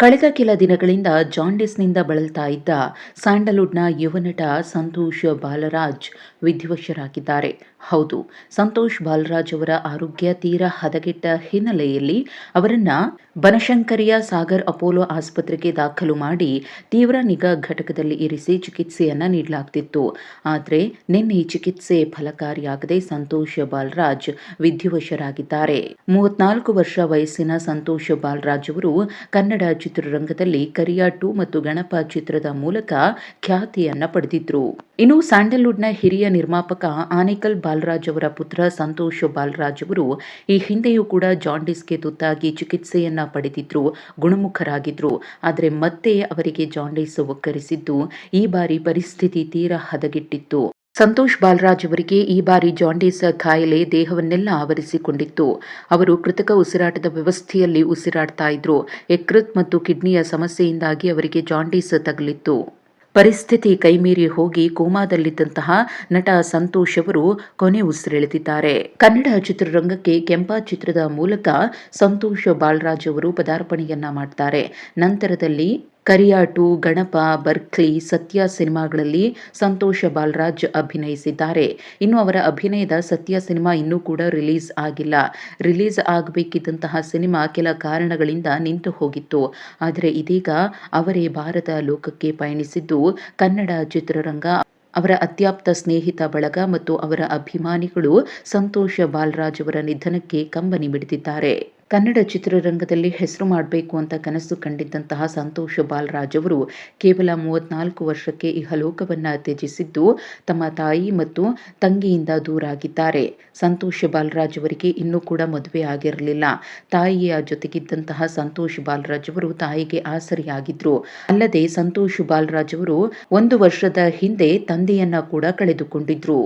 ಕಳೆದ ಕೆಲ ದಿನಗಳಿಂದ ಜಾಂಡಿಸ್ನಿಂದ ಬಳಲ್ತಾ ಇದ್ದ ಸ್ಯಾಂಡಲ್ವುಡ್ನ ಯುವನಟ ಸಂತೋಷ್ ಬಾಲರಾಜ್ ವಿಧಿವಶರಾಗಿದ್ದಾರೆ ಹೌದು, ಸಂತೋಷ್ ಬಾಲರಾಜ್ ಅವರ ಆರೋಗ್ಯ ತೀರಾ ಹದಗೆಟ್ಟ ಹಿನ್ನೆಲೆಯಲ್ಲಿ ಅವರನ್ನ ಬನಶಂಕರಿಯ ಸಾಗರ್ ಅಪೋಲೋ ಆಸ್ಪತ್ರೆಗೆ ದಾಖಲು ಮಾಡಿ ತೀವ್ರ ನಿಗಾ ಘಟಕದಲ್ಲಿ ಇರಿಸಿ ಚಿಕಿತ್ಸೆಯನ್ನ ನೀಡಲಾಗ್ತಿತ್ತು. ಆದರೆ ನಿನ್ನೆ ಚಿಕಿತ್ಸೆ ಫಲಕಾರಿಯಾಗದೆ ಸಂತೋಷ್ ಬಾಲರಾಜ್ ವಿಧಿವಶರಾಗಿದ್ದಾರೆ ಮೂವತ್ನಾಲ್ಕು ವರ್ಷ ವಯಸ್ಸಿನ ಸಂತೋಷ್ ಬಾಲರಾಜ್ ಅವರು ಕನ್ನಡ ಚಿತ್ರರಂಗದಲ್ಲಿ ಕರಿಯಾ ಟು ಮತ್ತು ಗಣಪ ಚಿತ್ರದ ಮೂಲಕ ಖ್ಯಾತಿಯನ್ನ ಪಡೆದಿದ್ರು. ಇನ್ನು ಸ್ಯಾಂಡಲ್ವುಡ್ನ ಹಿರಿಯ ನಿರ್ಮಾಪಕ ಆನೇಕಲ್ ಬಾಲರಾಜ್ ಅವರ ಪುತ್ರ ಸಂತೋಷ್ ಬಾಲರಾಜ್ ಅವರು ಈ ಹಿಂದೆಯೂ ಕೂಡ ಜಾಂಡಿಸ್ಗೆ ತುತ್ತಾಗಿ ಚಿಕಿತ್ಸೆಯನ್ನ ಪಡೆದಿದ್ರು, ಗುಣಮುಖರಾಗಿದ್ರು. ಆದರೆ ಮತ್ತೆ ಅವರಿಗೆ ಜಾಂಡಿಸ್ ಒಕ್ಕರಿಸಿದ್ದು ಈ ಬಾರಿ ಪರಿಸ್ಥಿತಿ ತೀರಾ ಹದಗೆಟ್ಟಿತ್ತು. ಸಂತೋಷ್ ಬಾಲರಾಜ್ ಅವರಿಗೆ ಈ ಬಾರಿ ಜಾಂಡೀಸ್ ಕಾಯಿಲೆ ದೇಹವನ್ನೆಲ್ಲ ಆವರಿಸಿಕೊಂಡಿತ್ತು. ಅವರು ಕೃತಕ ಉಸಿರಾಟದ ವ್ಯವಸ್ಥೆಯಲ್ಲಿ ಉಸಿರಾಡ್ತಾ ಇದ್ರು. ಯಕೃತ್ ಮತ್ತು ಕಿಡ್ನಿಯ ಸಮಸ್ಯೆಯಿಂದಾಗಿ ಅವರಿಗೆ ಜಾಂಡೀಸ್ ತಗಲಿತ್ತು. ಪರಿಸ್ಥಿತಿ ಕೈಮೀರಿ ಹೋಗಿ ಕೋಮಾದಲ್ಲಿದ್ದಂತಹ ನಟ ಸಂತೋಷ್ ಅವರು ಕೊನೆ ಉಸಿರೆಳೆದಿದ್ದಾರೆ. ಕನ್ನಡ ಚಿತ್ರರಂಗಕ್ಕೆ ಕೆಂಪ ಚಿತ್ರದ ಮೂಲಕ ಸಂತೋಷ್ ಬಾಲರಾಜ್ ಅವರು ಪದಾರ್ಪಣೆಯನ್ನ ಮಾಡ್ತಾರೆ. ನಂತರದಲ್ಲಿ ಕರಿಯಾಟು, ಗಣಪ, ಬರ್ಕ್ಲಿ, ಸತ್ಯ ಸಿನಿಮಾಗಳಲ್ಲಿ ಸಂತೋಷ ಬಾಲರಾಜ್ ಅಭಿನಯಿಸಿದ್ದಾರೆ. ಇನ್ನು ಅವರ ಅಭಿನಯದ ಸತ್ಯ ಸಿನಿಮಾ ಇನ್ನೂ ಕೂಡ ರಿಲೀಸ್ ಆಗಿಲ್ಲ. ರಿಲೀಸ್ ಆಗಬೇಕಿದ್ದಂತಹ ಸಿನಿಮಾ ಕೆಲ ಕಾರಣಗಳಿಂದ ನಿಂತು ಹೋಗಿತ್ತು. ಆದರೆ ಇದೀಗ ಅವರೇ ಭಾರತ ಲೋಕಕ್ಕೆ ಪಯಣಿಸಿದ್ದು ಕನ್ನಡ ಚಿತ್ರರಂಗ. ಅವರ ಅತ್ಯಾಪ್ತ ಸ್ನೇಹಿತ ಬಳಗ ಮತ್ತು ಅವರ ಅಭಿಮಾನಿಗಳು ಸಂತೋಷ ಬಾಲರಾಜ್ ಅವರ ನಿಧನಕ್ಕೆ ಕಂಬನಿ ಮಿಡಿದಿದ್ದಾರೆ ಕನ್ನಡ ಚಿತ್ರರಂಗದಲ್ಲಿ ಹೆಸರು ಮಾಡಬೇಕು ಅಂತ ಕನಸು ಕಂಡಿದ್ದಂತಹ ಸಂತೋಷ್ ಬಾಲರಾಜ್ ಅವರು ಕೇವಲ ಮೂವತ್ನಾಲ್ಕು ವರ್ಷಕ್ಕೆ ಇಹಲೋಕವನ್ನು ತ್ಯಜಿಸಿದ್ದು ತಮ್ಮ ತಾಯಿ ಮತ್ತು ತಂಗಿಯಿಂದ ದೂರಾಗಿದ್ದಾರೆ. ಸಂತೋಷ್ ಬಾಲರಾಜ್ ಅವರಿಗೆ ಇನ್ನೂ ಕೂಡ ಮದುವೆ ಆಗಿರಲಿಲ್ಲ. ತಾಯಿಯ ಜೊತೆಗಿದ್ದಂತಹ ಸಂತೋಷ್ ಬಾಲರಾಜ್ ಅವರು ತಾಯಿಗೆ ಆಸರಿಯಾಗಿದ್ರು. ಅಲ್ಲದೆ ಸಂತೋಷ್ ಬಾಲರಾಜ್ ಅವರು ಒಂದು ವರ್ಷದ ಹಿಂದೆ ತಂದೆಯನ್ನ ಕೂಡ ಕಳೆದುಕೊಂಡಿದ್ರು.